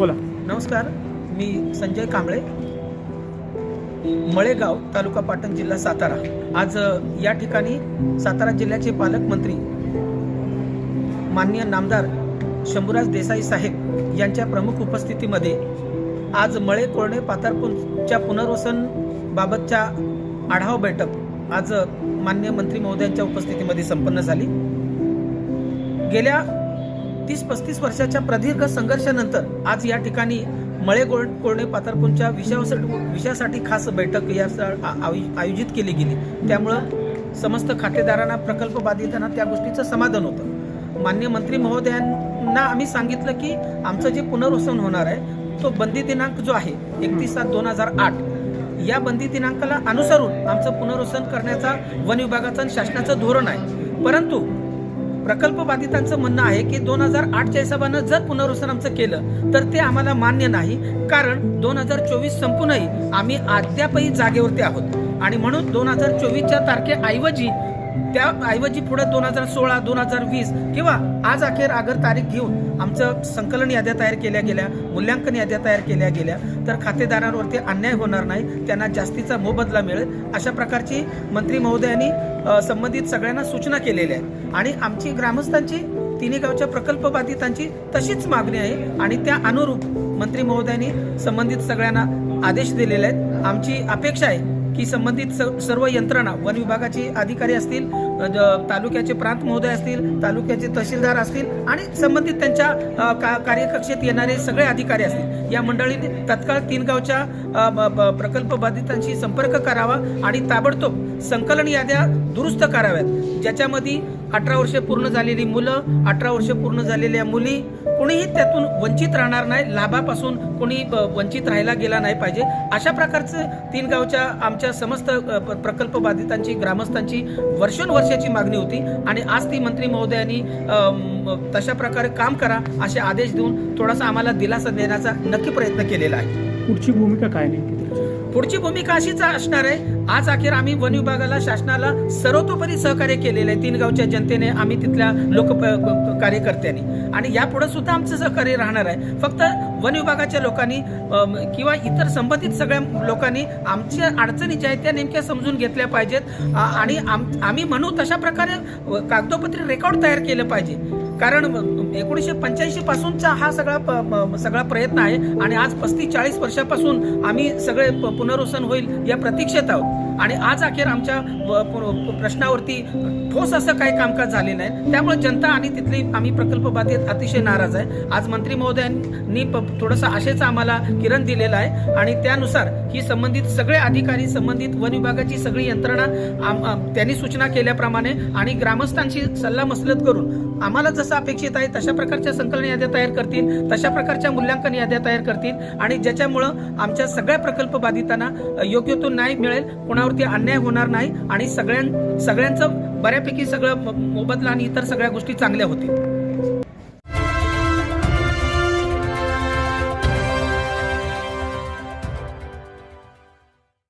बोला. नमस्कार मी संजय कांबळे मळेगाव तालुका पाटण जिल्हा सातारा. आज या ठिकाणी सातारा जिल्ह्याचे पालकमंत्री माननीय नामदार शंभूराज देसाई साहेब यांच्या प्रमुख उपस्थितीमध्ये आज मळे कोरणे पातारपूरच्या पुनर्वसन बाबतच्या आढावा बैठक आज मान्य मंत्री महोदयांच्या उपस्थितीमध्ये संपन्न झाली. गेल्या तीस पस्तीस वर्षाच्या प्रदीर्घ संघर्षानंतर आज या ठिकाणी मळे गोळ कोरणे पातारपूरच्या विषयासाठी विषयासाठी खास बैठक या आयोजित केली गेली. त्यामुळं समस्त खातेदारांना प्रकल्प बाधितांना त्या गोष्टीचं समाधान होतं. मान्य मंत्री महोदयांना आम्ही सांगितलं की आमचं जे पुनर्वसन होणार आहे तो बंदी दिनांक जो आहे एकतीस सात दोन हजार आठ या बंदी दिनांकाला अनुसरून आमचं पुनर्वसन करण्याचा वन विभागाचं आणि शासनाचं धोरण आहे. परंतु प्रकल्प बाधितांचं म्हणणं आहे की दोन हजार आठच्या हिशोबानं जर पुनर्वसन आमचं केलं तर ते आम्हाला मान्य नाही. कारण दोन हजार चोवीस संपूनही आम्ही अद्यापही जागेवरती आहोत. आणि म्हणून दोन हजार चोवीसच्या तारखेऐवजी त्या ऐवजी पुढे दोन हजार सोळा दोन हजार वीस किंवा आज अखेर अगर तारीख घेऊन आमचं संकलन याद्या तयार केल्या गेल्या मूल्यांकन याद्या तयार केल्या गेल्या तर खातेदारांवरती अन्याय होणार नाही त्यांना जास्तीचा मोबदला मिळेल अशा प्रकारची मंत्री महोदयांनी संबंधित सगळ्यांना सूचना केलेल्या आहेत. आणि आमची ग्रामस्थांची तिन्ही गावच्या प्रकल्प बाधितांची तशीच मागणी आहे आणि त्या अनुरूप मंत्री महोदयांनी संबंधित सगळ्यांना आदेश दिलेले आहेत. आमची अपेक्षा आहे की संबंधित स- सर्व यंत्रणा वन विभागाचे अधिकारी असतील तालुक्याचे प्रांत महोदय असतील तालुक्याचे तहसीलदार असतील आणि संबंधित त्यांच्या का- कार्यकक्षेत येणारे सगळे अधिकारी असतील. या मंडळीने तत्काळ तीन गावच्या ब- प्रकल्प बाधितांशी संपर्क करावा आणि ताबडतोब संकलन याद्या दुरुस्त कराव्यात. ज्याच्यामध्ये अठरा वर्षे पूर्ण झालेली मुलं अठरा वर्षे पूर्ण झालेल्या मुली कोणीही त्यातून वंचित राहणार नाही लाभापासून कोणी ब- वंचित राहायला गेला नाही पाहिजे. अशा प्रकारचं तीन गावच्या आमच्या समस्त प्रकल्प बाधितांची ग्रामस्थांची वर्षानुवर्षाची मागणी होती आणि आज ती मंत्री महोदयांनी तशा प्रकारे काम करा असे आदेश देऊन थोडासा आम्हाला दिलासा देण्याचा नक्की प्रयत्न केलेला आहे पुढची भूमिका काय त्याची? पुढची भूमिका अशीच असणार आहे आज अखेर आम्ही वन विभागाला शासनाला सर्वतोपरी सहकार्य केलेलं आहे. तीन गावच्या जनतेने आम्ही तिथल्या लोक कार्यकर्त्यांनी. आणि यापुढे सुद्धा आमचं सहकार्य राहणार आहे. फक्त वन विभागाच्या लोकांनी किंवा इतर संबंधित सगळ्या लोकांनी आमच्या अडचणी ज्या आहेत त्या नेमक्या समजून घेतल्या पाहिजेत. आणि आम- आम्ही म्हणू तशा प्रकारे कागदोपत्री रेकॉर्ड तयार केलं पाहिजे. कारण एकोणीसशे पंच्याऐंशी पासूनचा हा सगळा प- सगळा प्रयत्न आहे आणि आज पस्तीस चाळीस वर्षापासून आम्ही सगळे प- पुनर्वसन होईल या प्रतीक्षेत आहोत. आणि आज अखेर आमच्या व- प्रश्नावरती ठोस असं काही कामकाज झाले नाही. त्यामुळे जनता आणि तिथली आम्ही प्रकल्प बाधित अतिशय नाराज आहे. आज मंत्री महोदयांनी प- थोडंसं आशेचा आम्हाला किरण दिलेला आहे. आणि त्यानुसार ही संबंधित सगळे अधिकारी संबंधित वन विभागाची सगळी यंत्रणा त्यांनी सूचना केल्याप्रमाणे आणि ग्रामस्थांशी सल्ला मसलत करून आम्हाला जसं अपेक्षित आहे तशा प्रकारच्या संकलन याद्या तयार करतील तशा प्रकारच्या मूल्यांकन याद्या तयार करतील आणि ज्याच्यामुळं आमच्या सगळ्या प्रकल्प बाधितांना योग्य तो न्याय मिळेल कोणावरती अन्याय होणार नाही आणि सगळ्यां सगळ्यांचं बऱ्यापैकी सगळं मोबदला आणि इतर सगळ्या गोष्टी चांगल्या होतील.